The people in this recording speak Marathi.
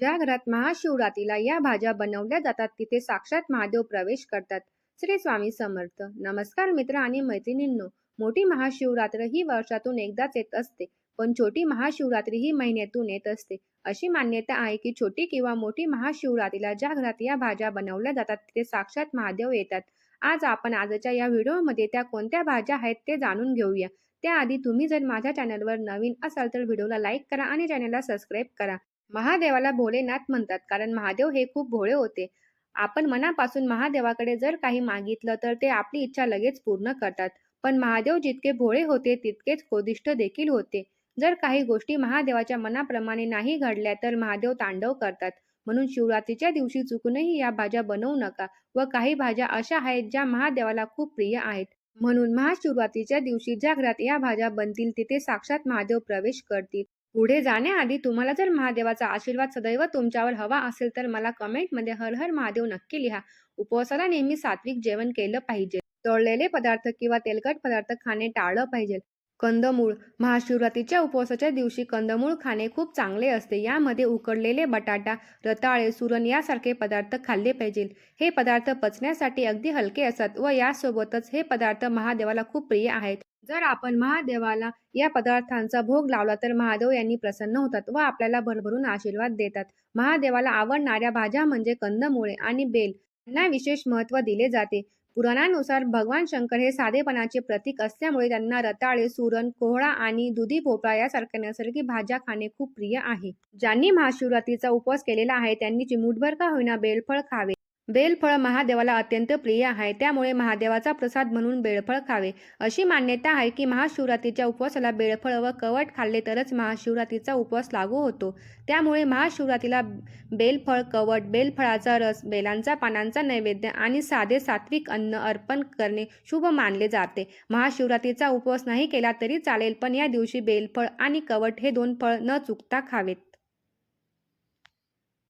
ज्या घरात महाशिवरात्रीला या भाज्या बनवल्या जातात तिथे साक्षात महादेव प्रवेश करतात. श्री स्वामी समर्थ. नमस्कार मित्र आणि मैत्रिणींनो. मोठी महाशिवरात्र ही वर्षातून एकदाच येत असते पण छोटी महाशिवरात्री ही महिन्यातून येत असते. अशी मान्यता आहे की छोटी किंवा मोठी महाशिवरात्रीला ज्या घरात या भाज्या बनवल्या जातात तिथे साक्षात महादेव येतात. आज आपण आजच्या या व्हिडिओमध्ये त्या कोणत्या भाज्या आहेत ते जाणून घेऊया. त्याआधी तुम्ही जर माझ्या चॅनलवर नवीन असाल तर व्हिडिओला लाईक करा आणि चॅनलला सबस्क्राईब करा. महादेवाला भोलेनाथ म्हणतात कारण महादेव हे खूप भोळे होते. आपण मनापासून महादेवाकडे जर काही मागितलं तर ते आपली इच्छा लगेच पूर्ण करतात. पण महादेव जितके भोळे होते तितकेच कोदिष्ट देखील होते. जर काही गोष्टी महादेवाच्या मनाप्रमाणे नाही घडल्या तर महादेव तांडव करतात. म्हणून शिवरात्रीच्या दिवशी चुकूनही या भाज्या बनवू नका व काही भाज्या अशा आहेत ज्या महादेवाला खूप प्रिय आहेत. म्हणून महाशिवरात्रीच्या दिवशी ज्या घरात या भाज्या बनतील तिथे साक्षात महादेव प्रवेश करतील. पुढे जाण्याआधी तुम्हाला जर महादेवाचा आशीर्वाद सदैव तुमच्यावर हवा असेल तर मला कमेंटमध्ये हर हर महादेव नक्की लिहा. उपवासाला नेहमी सात्विक जेवण केलं पाहिजे. तळलेले पदार्थ किंवा तेलकट पदार्थ खाणे टाळलं पाहिजे. कंदमूळ. महाशिवरात्रीच्या उपवासाच्या दिवशी कंदमूळ खाणे खूप चांगले असते. यामध्ये उकडलेले बटाटा रताळे सुरण यासारखे पदार्थ खाल्ले पाहिजे. हे पदार्थ पचण्यासाठी अगदी हलके असतात व यासोबतच हे पदार्थ महादेवाला खूप प्रिय आहेत. जर आपण महादेवाला या पदार्थांचा भोग लावला तर महादेव यांनी प्रसन्न होतात व आपल्याला भरभरून आशीर्वाद देतात. महादेवाला आवडणाऱ्या भाज्या म्हणजे कंदमुळे आणि बेल. यांना विशेष महत्त्व दिले जाते. पुराणानुसार भगवान शंकर हे साधेपणाचे प्रतीक असल्यामुळे त्यांना रताळे सुरण कोहळा आणि दुधी भोपळा यासारख्या नैसर्गिक भाज्या खाणे खूप प्रिय आहे. ज्यांनी महाशिवरात्रीचा उपवास केलेला आहे त्यांनी चिमूटभर का होईना बेलफळ खावे. बेलफळ महादेवाला अत्यंत प्रिय आहे. त्यामुळे महादेवाचा प्रसाद म्हणून बेळफळ खावे. अशी मान्यता आहे की महाशिवरात्रीच्या उपवासाला बेळफळ व कवट खाल्ले तरच महाशिवरात्रीचा उपवास लागू होतो. त्यामुळे महाशिवरात्रीला बेलफळ कवट बेलफळाचा रस बेलांचा पानांचा नैवेद्य आणि साधे सात्विक अन्न अर्पण करणे शुभ मानले जाते. महाशिवरात्रीचा उपवास नाही केला तरी चालेल पण या दिवशी बेलफळ आणि कवट हे दोन फळ न चुकता खावेत.